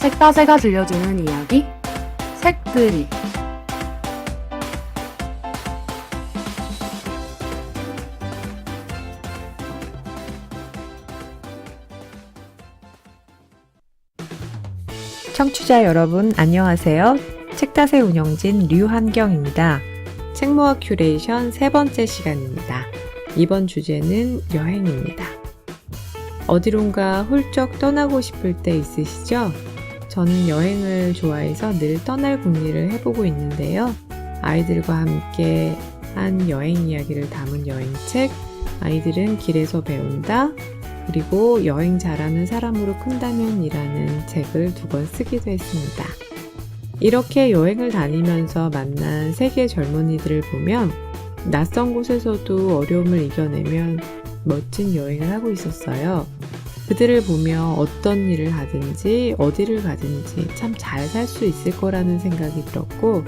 색다새가 들려주는 이야기 색들이 청취자 여러분 안녕하세요. 책다새 운영진 류한경입니다. 책모아 큐레이션 세 번째 시간입니다. 이번 주제는 여행입니다. 어디론가 훌쩍 떠나고 싶을 때 있으시죠? 저는 여행을 좋아해서 늘 떠날 궁리를 해보고 있는데요. 아이들과 함께 한 여행 이야기를 담은 여행책, 아이들은 길에서 배운다, 그리고 여행 잘하는 사람으로 큰다면이라는 책을 두 권 쓰기도 했습니다. 이렇게 여행을 다니면서 만난 세계 젊은이들을 보면 낯선 곳에서도 어려움을 이겨내면 멋진 여행을 하고 있었어요. 그들을 보며 어떤 일을 하든지 어디를 가든지 참 잘 살 수 있을 거라는 생각이 들었고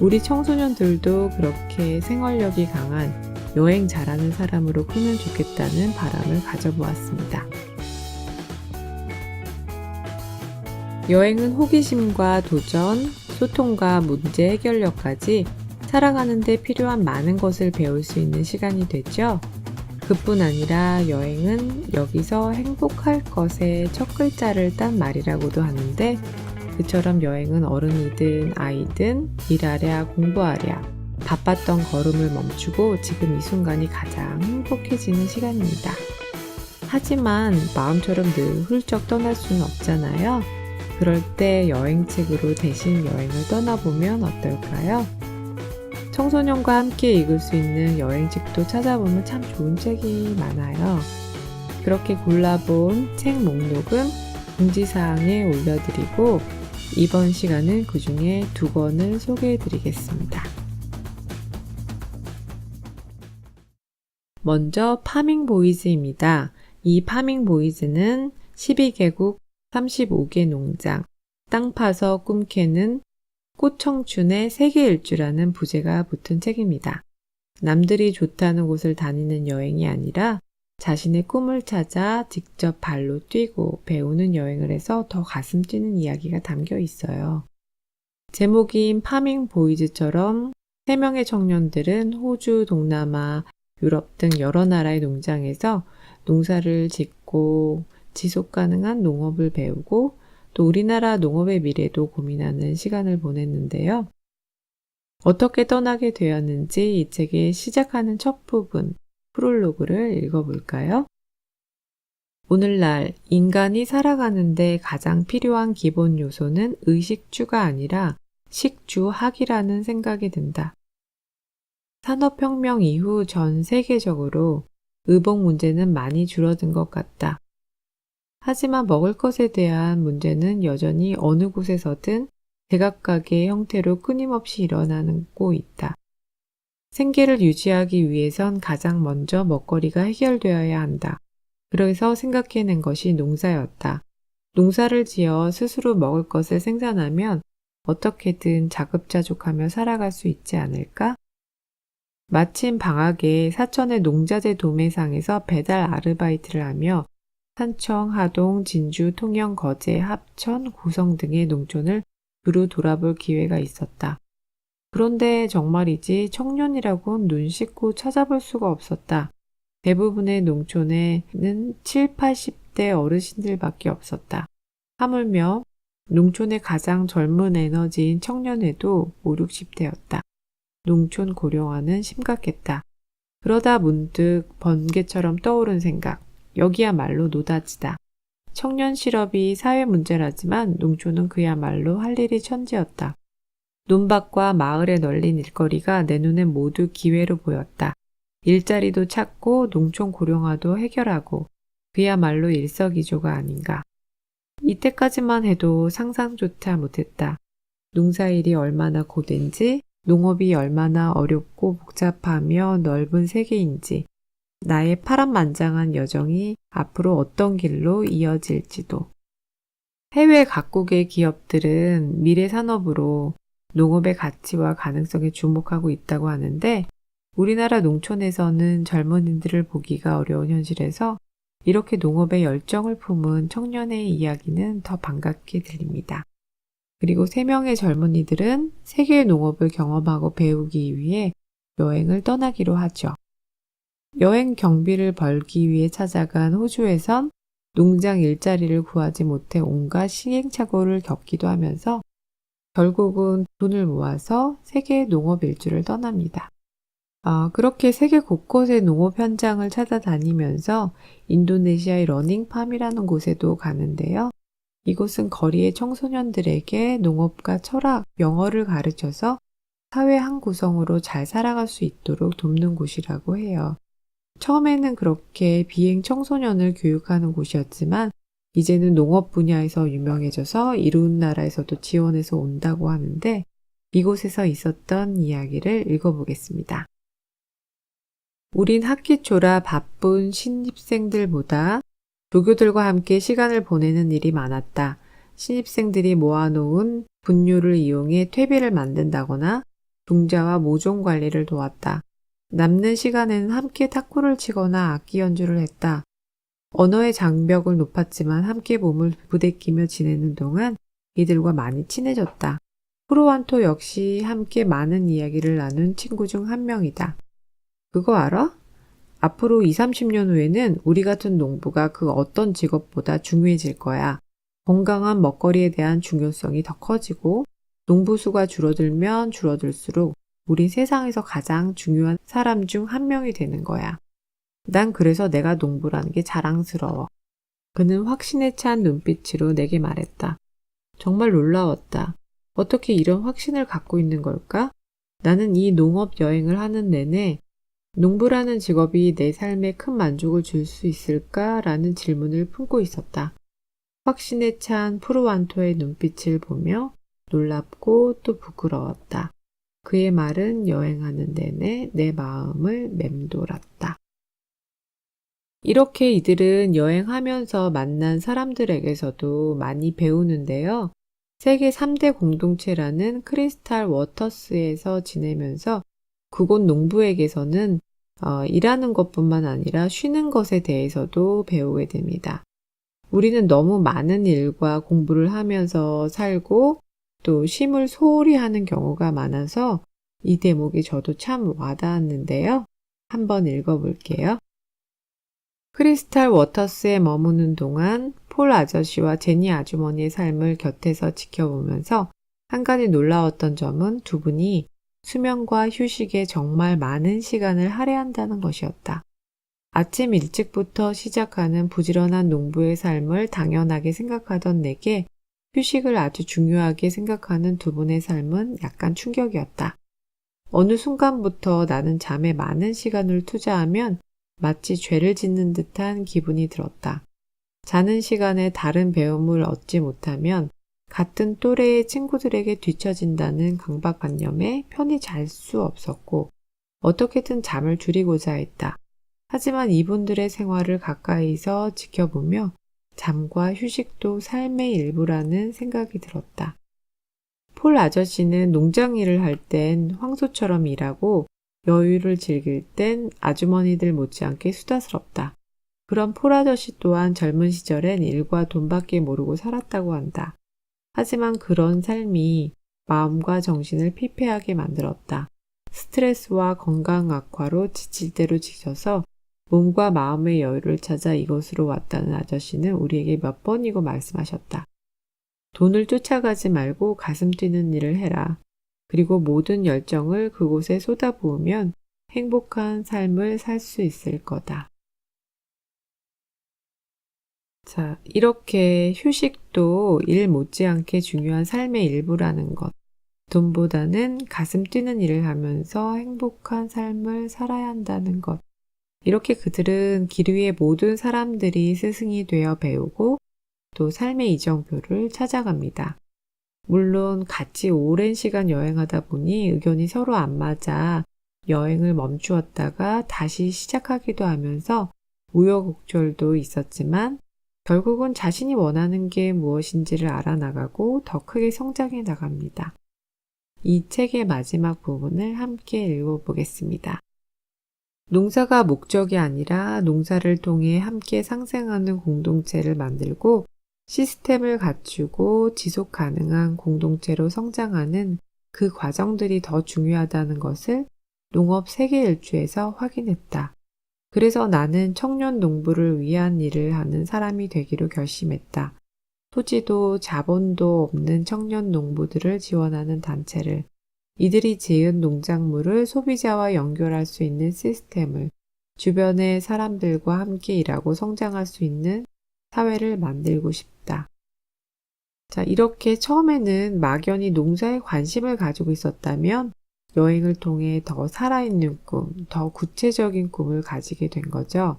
우리 청소년들도 그렇게 생활력이 강한 여행 잘하는 사람으로 크면 좋겠다는 바람을 가져보았습니다. 여행은 호기심과 도전, 소통과 문제 해결력까지 살아가는데 필요한 많은 것을 배울 수 있는 시간이 되죠. 그뿐 아니라 여행은 여기서 행복할 것의 첫 글자를 딴 말이라고도 하는데 그처럼 여행은 어른이든 아이든 일하랴 공부하랴 바빴던 걸음을 멈추고 지금 이 순간이 가장 행복해지는 시간입니다. 하지만 마음처럼 늘 훌쩍 떠날 수는 없잖아요. 그럴 때 여행책으로 대신 여행을 떠나보면 어떨까요? 청소년과 함께 읽을 수 있는 여행책도 찾아보면 참 좋은 책이 많아요. 그렇게 골라본 책 목록은 공지사항에 올려드리고 이번 시간은 그 중에 두 권을 소개해드리겠습니다. 먼저 파밍 보이즈입니다. 이 파밍 보이즈는 12개국 35개 농장, 땅 파서 꿈 캐는 꽃청춘의 세계 일주라는 부제가 붙은 책입니다. 남들이 좋다는 곳을 다니는 여행이 아니라 자신의 꿈을 찾아 직접 발로 뛰고 배우는 여행을 해서 더 가슴 뛰는 이야기가 담겨 있어요. 제목인 파밍 보이즈처럼 3명의 청년들은 호주, 동남아, 유럽 등 여러 나라의 농장에서 농사를 짓고 지속 가능한 농업을 배우고 또 우리나라 농업의 미래도 고민하는 시간을 보냈는데요. 어떻게 떠나게 되었는지 이 책의 시작하는 첫 부분, 프롤로그를 읽어볼까요? 오늘날 인간이 살아가는데 가장 필요한 기본 요소는 의식주가 아니라 식주학이라는 생각이 든다. 산업혁명 이후 전 세계적으로 의복 문제는 많이 줄어든 것 같다. 하지만 먹을 것에 대한 문제는 여전히 어느 곳에서든 제각각의 형태로 끊임없이 일어나고 있다. 생계를 유지하기 위해선 가장 먼저 먹거리가 해결되어야 한다. 그래서 생각해낸 것이 농사였다. 농사를 지어 스스로 먹을 것을 생산하면 어떻게든 자급자족하며 살아갈 수 있지 않을까? 마침 방학에 사천의 농자재 도매상에서 배달 아르바이트를 하며 산청, 하동, 진주, 통영, 거제, 합천, 고성 등의 농촌을 두루 돌아볼 기회가 있었다. 그런데 정말이지 청년이라곤 눈 씻고 찾아볼 수가 없었다. 대부분의 농촌에는 7, 80대 어르신들밖에 없었다. 하물며 농촌의 가장 젊은 에너지인 청년에도 5, 60대였다. 농촌 고령화는 심각했다. 그러다 문득 번개처럼 떠오른 생각. 여기야말로 노다지다. 청년 실업이 사회 문제라지만 농촌은 그야말로 할 일이 천지였다. 논밭과 마을에 널린 일거리가 내 눈엔 모두 기회로 보였다. 일자리도 찾고 농촌 고령화도 해결하고 그야말로 일석이조가 아닌가. 이때까지만 해도 상상조차 못했다. 농사일이 얼마나 고된지, 농업이 얼마나 어렵고 복잡하며 넓은 세계인지, 나의 파란만장한 여정이 앞으로 어떤 길로 이어질지도. 해외 각국의 기업들은 미래 산업으로 농업의 가치와 가능성에 주목하고 있다고 하는데 우리나라 농촌에서는 젊은이들을 보기가 어려운 현실에서 이렇게 농업에 열정을 품은 청년의 이야기는 더 반갑게 들립니다. 그리고 세 명의 젊은이들은 세계의 농업을 경험하고 배우기 위해 여행을 떠나기로 하죠. 여행 경비를 벌기 위해 찾아간 호주에선 농장 일자리를 구하지 못해 온갖 시행착오를 겪기도 하면서 결국은 돈을 모아서 세계 농업 일주를 떠납니다. 아, 그렇게 세계 곳곳의 농업 현장을 찾아다니면서 인도네시아의 러닝팜이라는 곳에도 가는데요. 이곳은 거리의 청소년들에게 농업과 철학, 영어를 가르쳐서 사회 한 구성으로 잘 살아갈 수 있도록 돕는 곳이라고 해요. 처음에는 그렇게 비행 청소년을 교육하는 곳이었지만 이제는 농업 분야에서 유명해져서 이룬 나라에서도 지원해서 온다고 하는데 이곳에서 있었던 이야기를 읽어보겠습니다. 우린 학기 초라 바쁜 신입생들보다 조교들과 함께 시간을 보내는 일이 많았다. 신입생들이 모아놓은 분유를 이용해 퇴비를 만든다거나 종자와 모종 관리를 도왔다. 남는 시간에는 함께 탁구를 치거나 악기 연주를 했다. 언어의 장벽을 높았지만 함께 몸을 부대끼며 지내는 동안 이들과 많이 친해졌다. 프로완토 역시 함께 많은 이야기를 나눈 친구 중 한 명이다. 그거 알아? 앞으로 2, 30년 후에는 우리 같은 농부가 그 어떤 직업보다 중요해질 거야. 건강한 먹거리에 대한 중요성이 더 커지고 농부 수가 줄어들면 줄어들수록 우린 세상에서 가장 중요한 사람 중 한 명이 되는 거야. 난 그래서 내가 농부라는 게 자랑스러워. 그는 확신에 찬 눈빛으로 내게 말했다. 정말 놀라웠다. 어떻게 이런 확신을 갖고 있는 걸까? 나는 이 농업 여행을 하는 내내 농부라는 직업이 내 삶에 큰 만족을 줄 수 있을까라는 질문을 품고 있었다. 확신에 찬 프로완토의 눈빛을 보며 놀랍고 또 부끄러웠다. 그의 말은 여행하는 내내 내 마음을 맴돌았다. 이렇게 이들은 여행하면서 만난 사람들에게서도 많이 배우는데요. 세계 3대 공동체라는 크리스탈 워터스에서 지내면서 그곳 농부에게서는 어, 일하는 것뿐만 아니라 쉬는 것에 대해서도 배우게 됩니다. 우리는 너무 많은 일과 공부를 하면서 살고 또 쉼을 소홀히 하는 경우가 많아서 이 대목이 저도 참 와닿았는데요. 한번 읽어볼게요. 크리스탈 워터스에 머무는 동안 폴 아저씨와 제니 아주머니의 삶을 곁에서 지켜보면서 한 가지 놀라웠던 점은 두 분이 수면과 휴식에 정말 많은 시간을 할애한다는 것이었다. 아침 일찍부터 시작하는 부지런한 농부의 삶을 당연하게 생각하던 내게 휴식을 아주 중요하게 생각하는 두 분의 삶은 약간 충격이었다. 어느 순간부터 나는 잠에 많은 시간을 투자하면 마치 죄를 짓는 듯한 기분이 들었다. 자는 시간에 다른 배움을 얻지 못하면 같은 또래의 친구들에게 뒤처진다는 강박관념에 편히 잘 수 없었고 어떻게든 잠을 줄이고자 했다. 하지만 이분들의 생활을 가까이서 지켜보며 잠과 휴식도 삶의 일부라는 생각이 들었다. 폴 아저씨는 농장 일을 할 땐 황소처럼 일하고 여유를 즐길 땐 아주머니들 못지않게 수다스럽다. 그런 폴 아저씨 또한 젊은 시절엔 일과 돈밖에 모르고 살았다고 한다. 하지만 그런 삶이 마음과 정신을 피폐하게 만들었다. 스트레스와 건강 악화로 지칠 대로 지쳐서 몸과 마음의 여유를 찾아 이곳으로 왔다는 아저씨는 우리에게 몇 번이고 말씀하셨다. 돈을 쫓아가지 말고 가슴 뛰는 일을 해라. 그리고 모든 열정을 그곳에 쏟아부으면 행복한 삶을 살 수 있을 거다. 자, 이렇게 휴식도 일 못지않게 중요한 삶의 일부라는 것. 돈보다는 가슴 뛰는 일을 하면서 행복한 삶을 살아야 한다는 것. 이렇게 그들은 길 위의 모든 사람들이 스승이 되어 배우고 또 삶의 이정표를 찾아갑니다. 물론 같이 오랜 시간 여행하다 보니 의견이 서로 안 맞아 여행을 멈추었다가 다시 시작하기도 하면서 우여곡절도 있었지만 결국은 자신이 원하는 게 무엇인지를 알아나가고 더 크게 성장해 나갑니다. 이 책의 마지막 부분을 함께 읽어보겠습니다. 농사가 목적이 아니라 농사를 통해 함께 상생하는 공동체를 만들고 시스템을 갖추고 지속 가능한 공동체로 성장하는 그 과정들이 더 중요하다는 것을 농업 세계 일주에서 확인했다. 그래서 나는 청년 농부를 위한 일을 하는 사람이 되기로 결심했다. 토지도 자본도 없는 청년 농부들을 지원하는 단체를, 이들이 지은 농작물을 소비자와 연결할 수 있는 시스템을, 주변의 사람들과 함께 일하고 성장할 수 있는 사회를 만들고 싶다. 자, 이렇게 처음에는 막연히 농사에 관심을 가지고 있었다면 여행을 통해 더 살아있는 꿈, 더 구체적인 꿈을 가지게 된 거죠.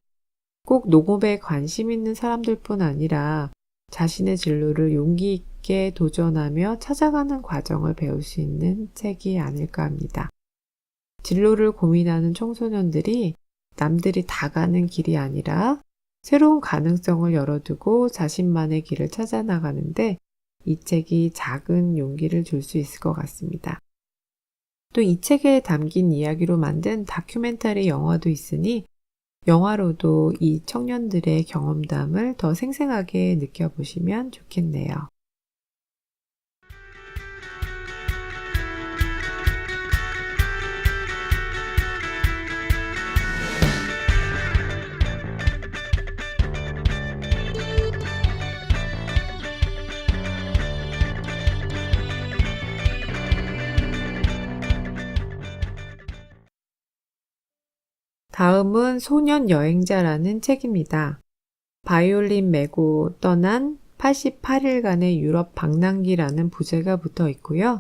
꼭 농업에 관심 있는 사람들 뿐 아니라 자신의 진로를 용기 있게 도전하며 찾아가는 과정을 배울 수 있는 책이 아닐까 합니다. 진로를 고민하는 청소년들이 남들이 다 가는 길이 아니라 새로운 가능성을 열어두고 자신만의 길을 찾아 나가는데 이 책이 작은 용기를 줄 수 있을 것 같습니다. 또 이 책에 담긴 이야기로 만든 다큐멘터리 영화도 있으니 영화로도 이 청년들의 경험담을 더 생생하게 느껴보시면 좋겠네요. 다음은 소년 여행자라는 책입니다. 바이올린 메고 떠난 88일간의 유럽 방랑기라는 부제가 붙어 있고요.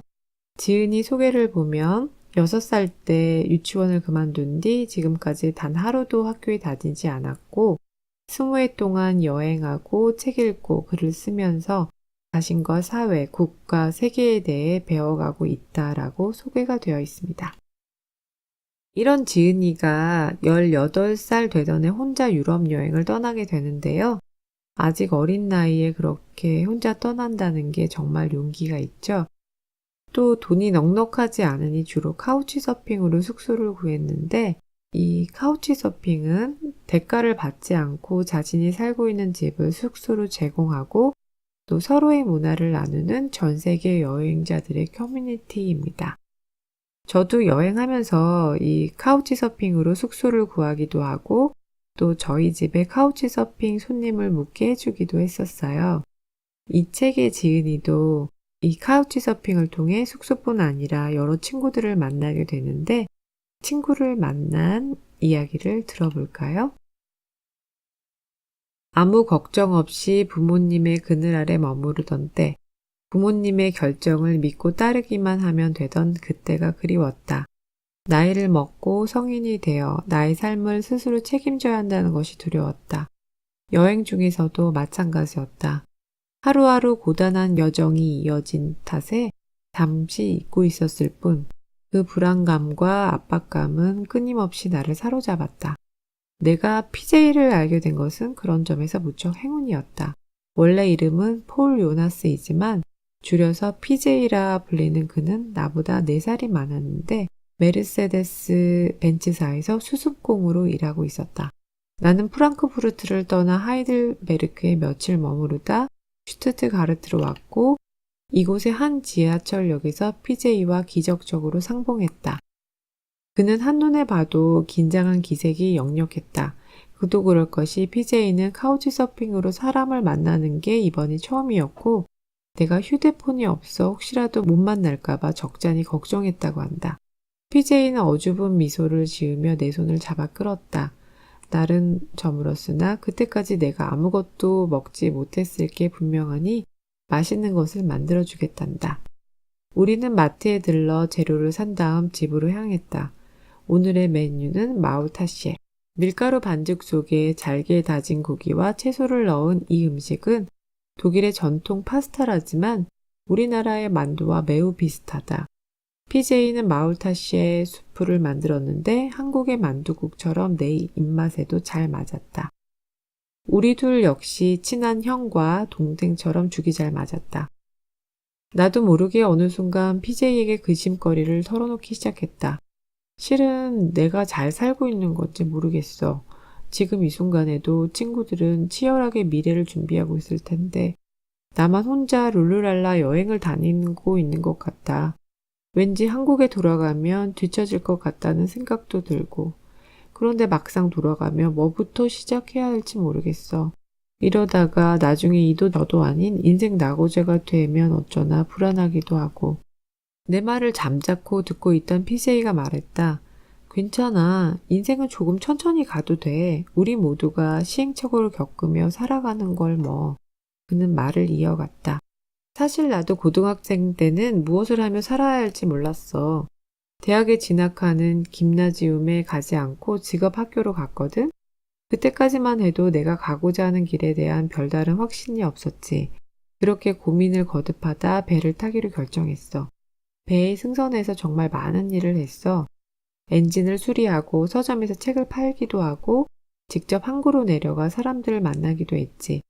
지은이 소개를 보면 6살 때 유치원을 그만둔 뒤 지금까지 단 하루도 학교에 다니지 않았고 20해 동안 여행하고 책 읽고 글을 쓰면서 자신과 사회, 국가, 세계에 대해 배워가고 있다라고 소개가 되어 있습니다. 이런 지은이가 18살 되던 해 혼자 유럽 여행을 떠나게 되는데요. 아직 어린 나이에 그렇게 혼자 떠난다는 게 정말 용기가 있죠. 또 돈이 넉넉하지 않으니 주로 카우치 서핑으로 숙소를 구했는데 이 카우치 서핑은 대가를 받지 않고 자신이 살고 있는 집을 숙소로 제공하고 또 서로의 문화를 나누는 전 세계 여행자들의 커뮤니티입니다. 저도 여행하면서 이 카우치 서핑으로 숙소를 구하기도 하고 또 저희 집에 카우치 서핑 손님을 묵게 해주기도 했었어요. 이 책의 지은이도 이 카우치 서핑을 통해 숙소뿐 아니라 여러 친구들을 만나게 되는데 친구를 만난 이야기를 들어볼까요? 아무 걱정 없이 부모님의 그늘 아래 머무르던 때 부모님의 결정을 믿고 따르기만 하면 되던 그때가 그리웠다. 나이를 먹고 성인이 되어 나의 삶을 스스로 책임져야 한다는 것이 두려웠다. 여행 중에서도 마찬가지였다. 하루하루 고단한 여정이 이어진 탓에 잠시 잊고 있었을 뿐, 그 불안감과 압박감은 끊임없이 나를 사로잡았다. 내가 PJ를 알게 된 것은 그런 점에서 무척 행운이었다. 원래 이름은 폴 요나스이지만 줄여서 PJ라 불리는 그는 나보다 4살이 많았는데 메르세데스 벤츠사에서 수습공으로 일하고 있었다. 나는 프랑크푸르트를 떠나 하이들베르크에 며칠 머무르다 슈트트가르트로 왔고 이곳의 한 지하철역에서 PJ와 기적적으로 상봉했다. 그는 한눈에 봐도 긴장한 기색이 역력했다. 그도 그럴 것이 PJ는 카우치 서핑으로 사람을 만나는 게 이번이 처음이었고 내가 휴대폰이 없어 혹시라도 못 만날까봐 적잖이 걱정했다고 한다. PJ는 어주분 미소를 지으며 내 손을 잡아 끌었다. 날은 저물었으나 그때까지 내가 아무것도 먹지 못했을 게 분명하니 맛있는 것을 만들어 주겠단다. 우리는 마트에 들러 재료를 산 다음 집으로 향했다. 오늘의 메뉴는 마우타시에. 밀가루 반죽 속에 잘게 다진 고기와 채소를 넣은 이 음식은 독일의 전통 파스타라지만 우리나라의 만두와 매우 비슷하다. PJ는 마울타시에 수프를 만들었는데 한국의 만두국처럼 내 입맛에도 잘 맞았다. 우리 둘 역시 친한 형과 동생처럼 죽이 잘 맞았다. 나도 모르게 어느 순간 PJ에게 근심거리를 털어놓기 시작했다. 실은 내가 잘 살고 있는 건지 모르겠어. 지금 이 순간에도 친구들은 치열하게 미래를 준비하고 있을 텐데, 나만 혼자 룰루랄라 여행을 다니고 있는 것 같다. 왠지 한국에 돌아가면 뒤처질 것 같다는 생각도 들고, 그런데 막상 돌아가면 뭐부터 시작해야 할지 모르겠어. 이러다가 나중에 이도 저도 아닌 인생 낙오제가 되면 어쩌나 불안하기도 하고. 내 말을 잠자코 듣고 있던 피세이가 말했다. 괜찮아. 인생은 조금 천천히 가도 돼. 우리 모두가 시행착오를 겪으며 살아가는 걸 뭐. 그는 말을 이어갔다. 사실 나도 고등학생 때는 무엇을 하며 살아야 할지 몰랐어. 대학에 진학하는 김나지움에 가지 않고 직업 학교로 갔거든? 그때까지만 해도 내가 가고자 하는 길에 대한 별다른 확신이 없었지. 그렇게 고민을 거듭하다 배를 타기로 결정했어. 배에 승선해서 정말 많은 일을 했어. 엔진을 수리하고 서점에서 책을 팔기도 하고 직접 항구로 내려가 사람들을 만나기도 했지.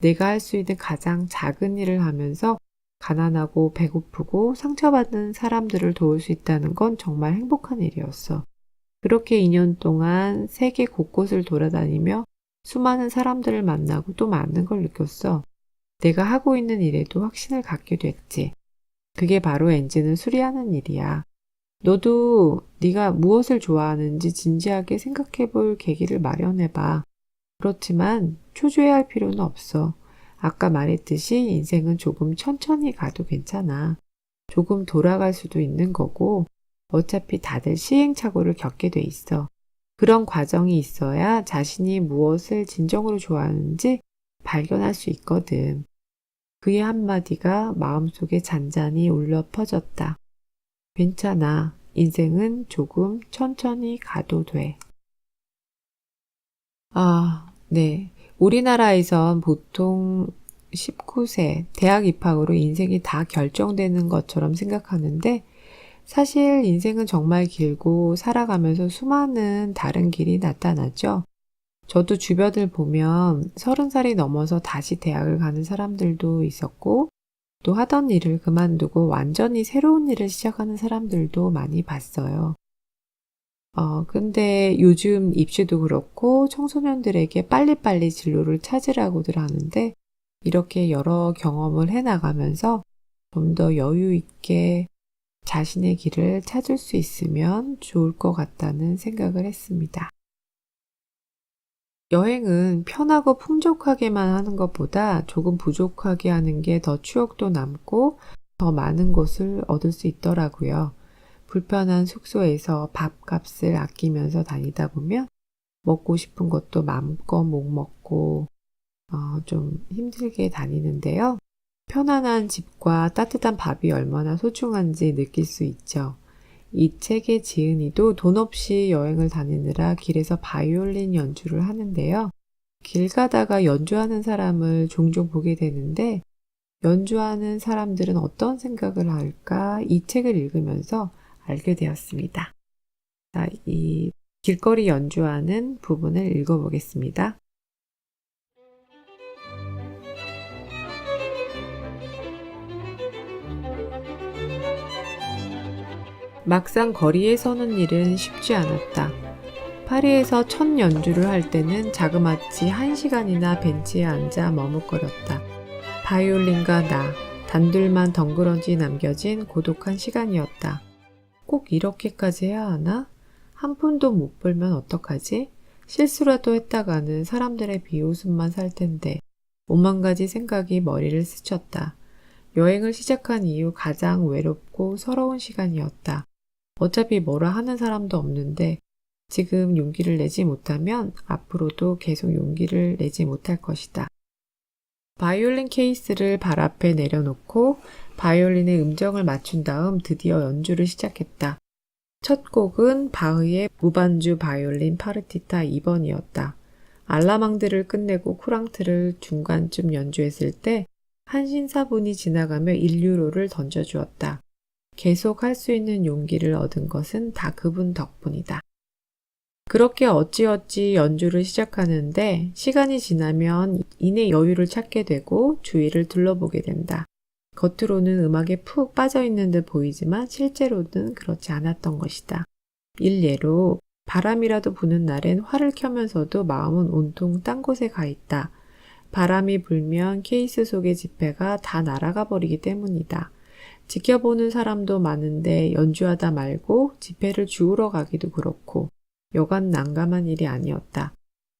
내가 할 수 있는 가장 작은 일을 하면서 가난하고 배고프고 상처받는 사람들을 도울 수 있다는 건 정말 행복한 일이었어. 그렇게 2년 동안 세계 곳곳을 돌아다니며 수많은 사람들을 만나고 또 많은 걸 느꼈어. 내가 하고 있는 일에도 확신을 갖게 됐지. 그게 바로 엔진을 수리하는 일이야. 너도 네가 무엇을 좋아하는지 진지하게 생각해 볼 계기를 마련해 봐. 그렇지만 초조해할 필요는 없어. 아까 말했듯이 인생은 조금 천천히 가도 괜찮아. 조금 돌아갈 수도 있는 거고 어차피 다들 시행착오를 겪게 돼 있어. 그런 과정이 있어야 자신이 무엇을 진정으로 좋아하는지 발견할 수 있거든. 그의 한마디가 마음속에 잔잔히 울려 퍼졌다. 괜찮아. 인생은 조금 천천히 가도 돼. 아, 네. 우리나라에선 보통 19세 대학 입학으로 인생이 다 결정되는 것처럼 생각하는데 사실 인생은 정말 길고 살아가면서 수많은 다른 길이 나타나죠. 저도 주변을 보면 서른 살이 넘어서 다시 대학을 가는 사람들도 있었고 또 하던 일을 그만두고 완전히 새로운 일을 시작하는 사람들도 많이 봤어요. 어, 근데 요즘 입시도 그렇고 청소년들에게 빨리빨리 진로를 찾으라고들 하는데 이렇게 여러 경험을 해 나가면서 좀 더 여유 있게 자신의 길을 찾을 수 있으면 좋을 것 같다는 생각을 했습니다. 여행은 편하고 풍족하게만 하는 것보다 조금 부족하게 하는 게 더 추억도 남고 더 많은 것을 얻을 수 있더라고요. 불편한 숙소에서 밥값을 아끼면서 다니다 보면 먹고 싶은 것도 마음껏 못 먹고 어, 좀 힘들게 다니는데요. 편안한 집과 따뜻한 밥이 얼마나 소중한지 느낄 수 있죠. 이 책의 지은이도 돈 없이 여행을 다니느라 길에서 바이올린 연주를 하는데요. 길 가다가 연주하는 사람을 종종 보게 되는데 연주하는 사람들은 어떤 생각을 할까 이 책을 읽으면서 알게 되었습니다. 자, 이 길거리 연주하는 부분을 읽어보겠습니다. 막상 거리에 서는 일은 쉽지 않았다. 파리에서 첫 연주를 할 때는 자그마치 한 시간이나 벤치에 앉아 머뭇거렸다. 바이올린과 나, 단둘만 덩그러지 남겨진 고독한 시간이었다. 꼭 이렇게까지 해야 하나? 한 푼도 못 벌면 어떡하지? 실수라도 했다가는 사람들의 비웃음만 살 텐데. 오만 가지 생각이 머리를 스쳤다. 여행을 시작한 이후 가장 외롭고 서러운 시간이었다. 어차피 뭐라 하는 사람도 없는데 지금 용기를 내지 못하면 앞으로도 계속 용기를 내지 못할 것이다. 바이올린 케이스를 발 앞에 내려놓고 바이올린의 음정을 맞춘 다음 드디어 연주를 시작했다. 첫 곡은 바흐의 무반주 바이올린 파르티타 2번이었다. 알라망드를 끝내고 쿠랑트를 중간쯤 연주했을 때 한 신사분이 지나가며 1유로를 던져주었다. 계속 할 수 있는 용기를 얻은 것은 다 그분 덕분이다. 그렇게 어찌어찌 연주를 시작하는데 시간이 지나면 이내 여유를 찾게 되고 주위를 둘러보게 된다. 겉으로는 음악에 푹 빠져 있는 듯 보이지만 실제로는 그렇지 않았던 것이다. 일예로 바람이라도 부는 날엔 화를 켜면서도 마음은 온통 딴 곳에 가 있다. 바람이 불면 케이스 속의 지폐가 다 날아가 버리기 때문이다. 지켜보는 사람도 많은데 연주하다 말고 지폐를 주우러 가기도 그렇고 여간 난감한 일이 아니었다.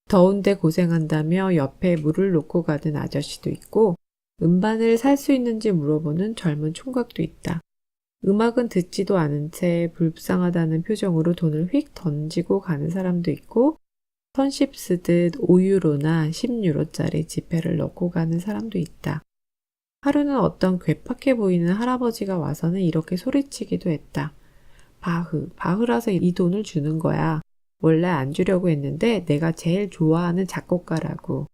더운데 고생한다며 옆에 물을 놓고 가는 아저씨도 있고 음반을 살 수 있는지 물어보는 젊은 총각도 있다. 음악은 듣지도 않은 채 불쌍하다는 표정으로 돈을 휙 던지고 가는 사람도 있고 선십 쓰듯 5유로나 10유로짜리 지폐를 넣고 가는 사람도 있다. 하루는 어떤 괴팍해 보이는 할아버지가 와서는 이렇게 소리치기도 했다. 바흐, 바흐라서 이 돈을 주는 거야. 원래 안 주려고 했는데 내가 제일 좋아하는 작곡가라고.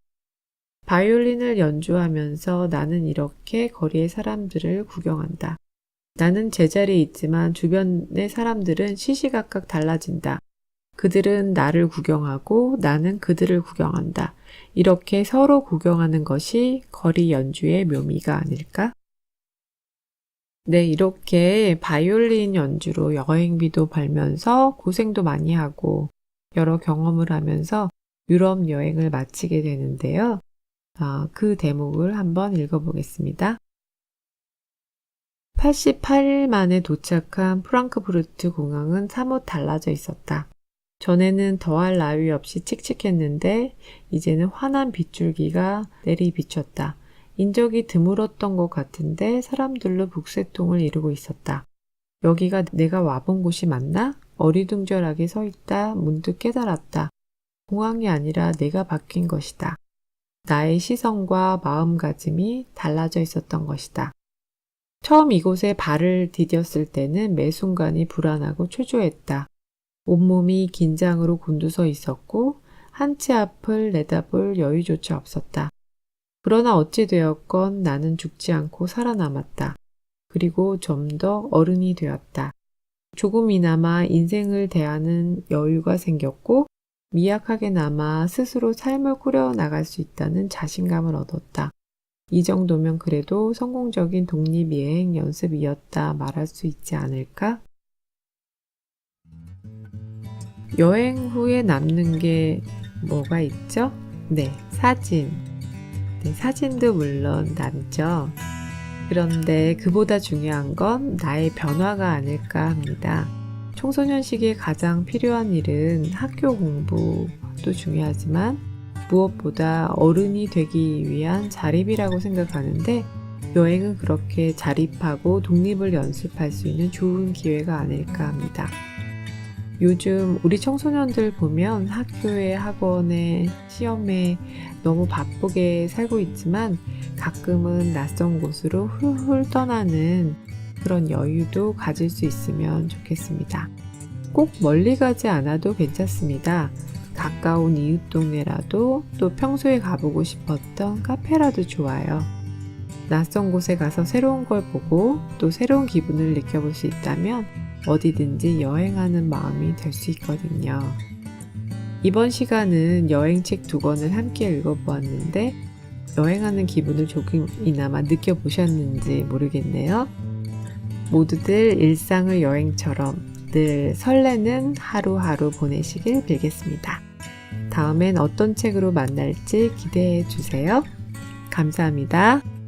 바이올린을 연주하면서 나는 이렇게 거리의 사람들을 구경한다. 나는 제자리에 있지만 주변의 사람들은 시시각각 달라진다. 그들은 나를 구경하고 나는 그들을 구경한다. 이렇게 서로 구경하는 것이 거리 연주의 묘미가 아닐까? 네, 이렇게 바이올린 연주로 여행비도 벌면서 고생도 많이 하고 여러 경험을 하면서 유럽 여행을 마치게 되는데요. 아, 그 대목을 한번 읽어보겠습니다. 88일 만에 도착한 프랑크푸르트 공항은 사뭇 달라져 있었다. 전에는 더할 나위 없이 칙칙했는데 이제는 환한 빗줄기가 내리 비쳤다. 인적이 드물었던 것 같은데 사람들로 북새통을 이루고 있었다. 여기가 내가 와본 곳이 맞나? 어리둥절하게 서 있다 문득 깨달았다. 공항이 아니라 내가 바뀐 것이다. 나의 시선과 마음가짐이 달라져 있었던 것이다. 처음 이곳에 발을 디뎠을 때는 매 순간이 불안하고 초조했다. 온몸이 긴장으로 곤두서 있었고 한치 앞을 내다볼 여유조차 없었다. 그러나 어찌 되었건 나는 죽지 않고 살아남았다. 그리고 좀 더 어른이 되었다. 조금이나마 인생을 대하는 여유가 생겼고 미약하게나마 스스로 삶을 꾸려 나갈 수 있다는 자신감을 얻었다. 이 정도면 그래도 성공적인 독립여행 연습이었다 말할 수 있지 않을까? 여행 후에 남는 게 뭐가 있죠? 네, 사진. 네, 사진도 물론 남죠. 그런데 그보다 중요한 건 나의 변화가 아닐까 합니다. 청소년 시기에 가장 필요한 일은 학교 공부도 중요하지만 무엇보다 어른이 되기 위한 자립이라고 생각하는데 여행은 그렇게 자립하고 독립을 연습할 수 있는 좋은 기회가 아닐까 합니다. 요즘 우리 청소년들 보면 학교에 학원에 시험에 너무 바쁘게 살고 있지만 가끔은 낯선 곳으로 훌훌 떠나는 그런 여유도 가질 수 있으면 좋겠습니다. 꼭 멀리 가지 않아도 괜찮습니다. 가까운 이웃 동네라도 또 평소에 가보고 싶었던 카페라도 좋아요. 낯선 곳에 가서 새로운 걸 보고 또 새로운 기분을 느껴볼 수 있다면 어디든지 여행하는 마음이 될 수 있거든요. 이번 시간은 여행책 두 권을 함께 읽어보았는데 여행하는 기분을 조금이나마 느껴보셨는지 모르겠네요. 모두들 일상을 여행처럼 늘 설레는 하루하루 보내시길 빌겠습니다. 다음엔 어떤 책으로 만날지 기대해 주세요. 감사합니다.